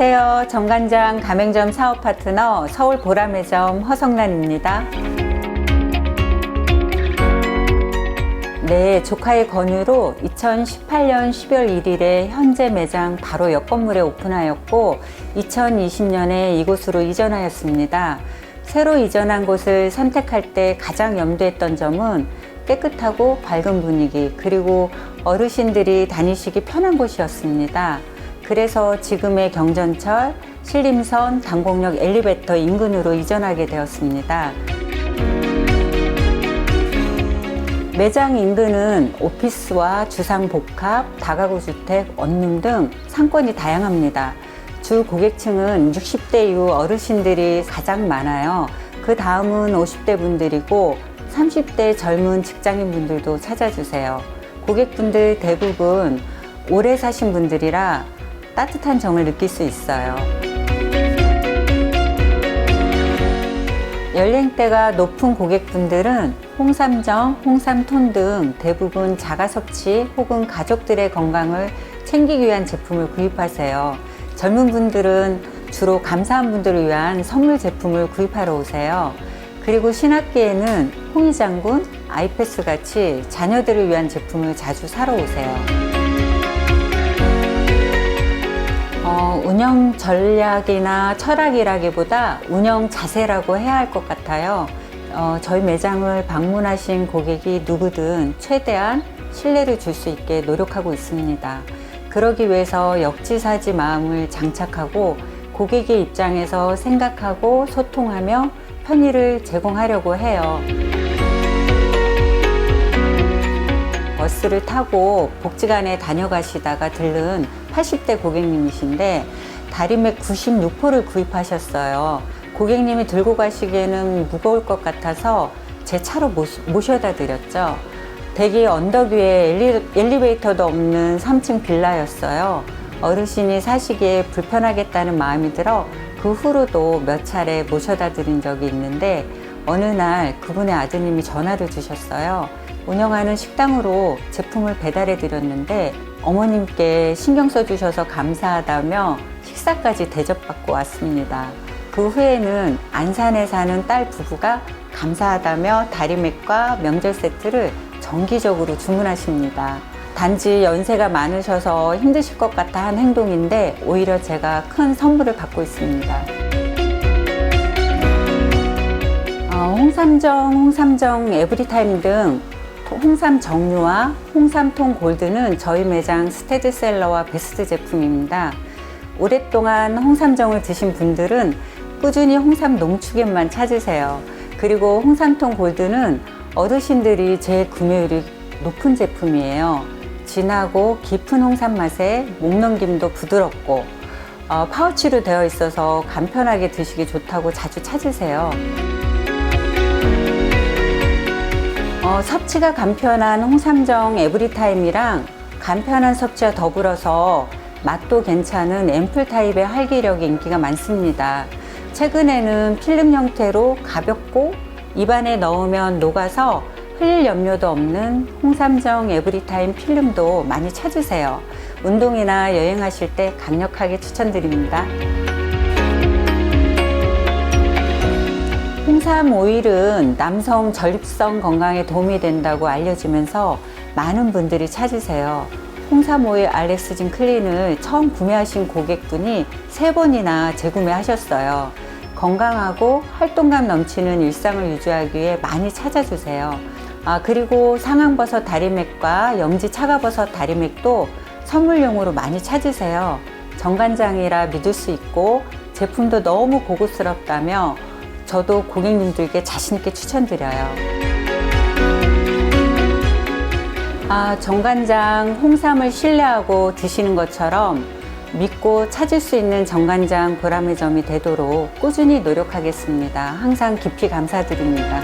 안녕하세요. 정관장 가맹점 사업 파트너 서울 보라매점 허성란입니다. 네, 조카의 권유로 2018년 12월 1일에 현재 매장 바로 옆 건물에 오픈하였고 2020년에 이곳으로 이전하였습니다. 새로 이전한 곳을 선택할 때 가장 염두했던 점은 깨끗하고 밝은 분위기 그리고 어르신들이 다니시기 편한 곳이었습니다. 그래서 지금의 경전철, 신림선, 당곡역 엘리베이터 인근으로 이전하게 되었습니다. 매장 인근은 오피스와 주상복합, 다가구 주택, 원룸 등 상권이 다양합니다. 주 고객층은 60대 이후 어르신들이 가장 많아요. 그 다음은 50대 분들이고 30대 젊은 직장인 분들도 찾아주세요. 고객분들 대부분 오래 사신 분들이라 따뜻한 정을 느낄 수 있어요. 연령대가 높은 고객분들은 홍삼정, 홍삼톤 등 대부분 자가 섭취 혹은 가족들의 건강을 챙기기 위한 제품을 구입하세요. 젊은 분들은 주로 감사한 분들을 위한 선물 제품을 구입하러 오세요. 그리고 신학기에는 홍의장군, 아이패스 같이 자녀들을 위한 제품을 자주 사러 오세요. 어, 운영 전략이나 철학이라기보다 운영 자세라고 해야 할 것 같아요. 어, 저희 매장을 방문하신 고객이 누구든 최대한 신뢰를 줄 수 있게 노력하고 있습니다. 그러기 위해서 역지사지 마음을 장착하고 고객의 입장에서 생각하고 소통하며 편의를 제공하려고 해요. 버스를 타고 복지관에 다녀가시다가 들른 80대 고객님이신데 다리맥 96호를 구입하셨어요. 고객님이 들고 가시기에는 무거울 것 같아서 제 차로 모셔다 드렸죠. 대기 언덕 위에 엘리, 엘리베이터도 없는 3층 빌라였어요. 어르신이 사시기에 불편하겠다는 마음이 들어 그 후로도 몇 차례 모셔다 드린 적이 있는데 어느 날 그분의 아드님이 전화를 주셨어요. 운영하는 식당으로 제품을 배달해 드렸는데 어머님께 신경 써 주셔서 감사하다며 식사까지 대접받고 왔습니다. 그 후에는 안산에 사는 딸 부부가 감사하다며 다리맥과 명절 세트를 정기적으로 주문하십니다. 단지 연세가 많으셔서 힘드실 것 같아 한 행동인데 오히려 제가 큰 선물을 받고 있습니다. 홍삼정, 홍삼정 에브리타임 등 홍삼 정류와 홍삼통 골드는 저희 매장 스테드셀러와 베스트 제품입니다. 오랫동안 홍삼정을 드신 분들은 꾸준히 홍삼 농축액만 찾으세요. 그리고 홍삼통 골드는 어르신들이 제일 구매율이 높은 제품이에요. 진하고 깊은 홍삼 맛에 목 넘김도 부드럽고 어, 파우치로 되어 있어서 간편하게 드시기 좋다고 자주 찾으세요. 어, 섭취가 간편한 홍삼정 에브리타임이랑 간편한 섭취와 더불어서 맛도 괜찮은 앰플 타입의 활기력이 인기가 많습니다. 최근에는 필름 형태로 가볍고 입안에 넣으면 녹아서 흘릴 염려도 없는 홍삼정 에브리타임 필름도 많이 찾으세요. 운동이나 여행하실 때 강력하게 추천드립니다. 홍삼 오일은 남성 전립선 건강에 도움이 된다고 알려지면서 많은 분들이 찾으세요. 홍삼 오일 알렉스진 클린을 처음 구매하신 고객분이 세 번이나 재구매하셨어요. 건강하고 활동감 넘치는 일상을 유지하기 위해 많이 찾아주세요. 아, 그리고 상황버섯 다리맥과 염지 차가버섯 다리맥도 선물용으로 많이 찾으세요. 정관장이라 믿을 수 있고 제품도 너무 고급스럽다며 저도 고객님들께 자신있게 추천드려요. 아, 정관장 홍삼을 신뢰하고 드시는 것처럼 믿고 찾을 수 있는 정관장 보람의 점이 되도록 꾸준히 노력하겠습니다. 항상 깊이 감사드립니다.